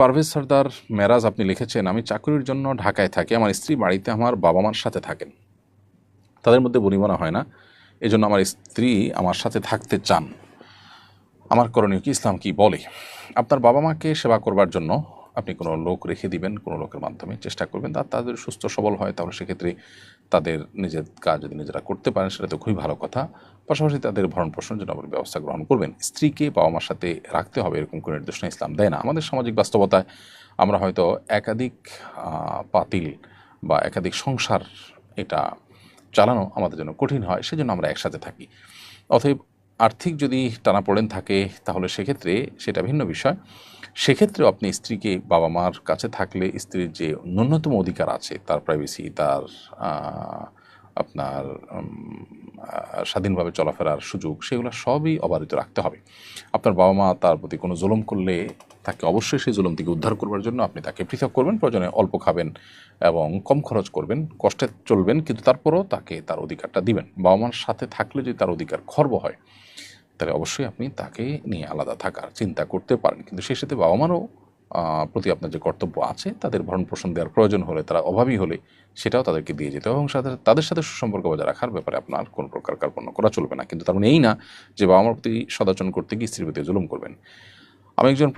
পারভেজ সর্দার মেরাজ আপনি লিখেছেন, আমি চাকরির জন্য ঢাকায় থাকি। আমার স্ত্রী বাড়িতে আমার বাবা মার সাথে থাকেন। তাদের মধ্যে বনিবনা হয় না। এজন্য আমার স্ত্রী আমার সাথে থাকতে চান। আমার করণীয় কি? ইসলাম কি বলে? আপনার বাবা মাকে সেবা করবার জন্য আপনি কোনো লোক রেখে দিবেন, কোনো লোকের মাধ্যমে চেষ্টা করবেন। আর তাদের সুস্থ সবল হয়, তাহলে সেক্ষেত্রে তাদের নিজের কাজ যদি নিজেরা করতে পারেন, সেটা তো খুবই ভালো কথা। পাশাপাশি তাদের ভরণ পোষণের জন্য আপনি ব্যবস্থা গ্রহণ করবেন। স্ত্রীকে বাবা মার সাথে রাখতে হবে, এরকম কোনো নির্দেশনা ইসলাম দেয় না। আমাদের সামাজিক বাস্তবতায় আমরা হয়তো একাধিক পাতিল বা একাধিক সংসার এটা চালানো আমাদের জন্য কঠিন হয়, সেজন্য আমরা একসাথে থাকি। অতএব আর্থিক যদি টানাপোড়েন থাকে, তাহলে সেক্ষেত্রে সেটা ভিন্ন বিষয়। সেক্ষেত্রেও আপনি স্ত্রীকে বাবা মার কাছে থাকলে স্ত্রীর যে ন্যূনতম অধিকার আছে, তার প্রাইভেসি তার আপনার স্বাধীনভাবে চলাফেরার সুযোগ, সেগুলো সবই অবাধিত রাখতে হবে। আপনার বাবা মা তার প্রতি কোনো জুলুম করলে তাকে অবশ্যই সেই জুলুম থেকে উদ্ধার করবার জন্য আপনি তাকে পৃথক করবেন, প্রয়োজনে অল্প খাবেন এবং কম খরচ করবেন, কষ্টে চলবেন, কিন্তু তারপরও তাকে তার অধিকারটা দিবেন। বাবা মার সাথে থাকলে যদি তার অধিকার খর্ব হয়, তাহলে অবশ্যই আপনি তাকে নিয়ে আলাদা থাকার চিন্তা করতে পারেন। কিন্তু সেই সাথে বাবা মারও প্রতি আপনার যে কর্তব্য আছে, তাদের ভরণ পোষণ দেওয়ার প্রয়োজন হলে, তারা অভাবী হলে, সেটাও তাদেরকে দিয়ে যেতে হবে এবং সাথে তাদের সাথে সুসম্পর্ক বজায় রাখার ব্যাপারে আপনার কোনো প্রকার কার্পণ্য করা চলবে না। কিন্তু তার মানে এই না যে বাবা মার প্রতি সদাচরণ করতে গিয়ে স্ত্রীর প্রতি জুলুম করবেন। আমি একজন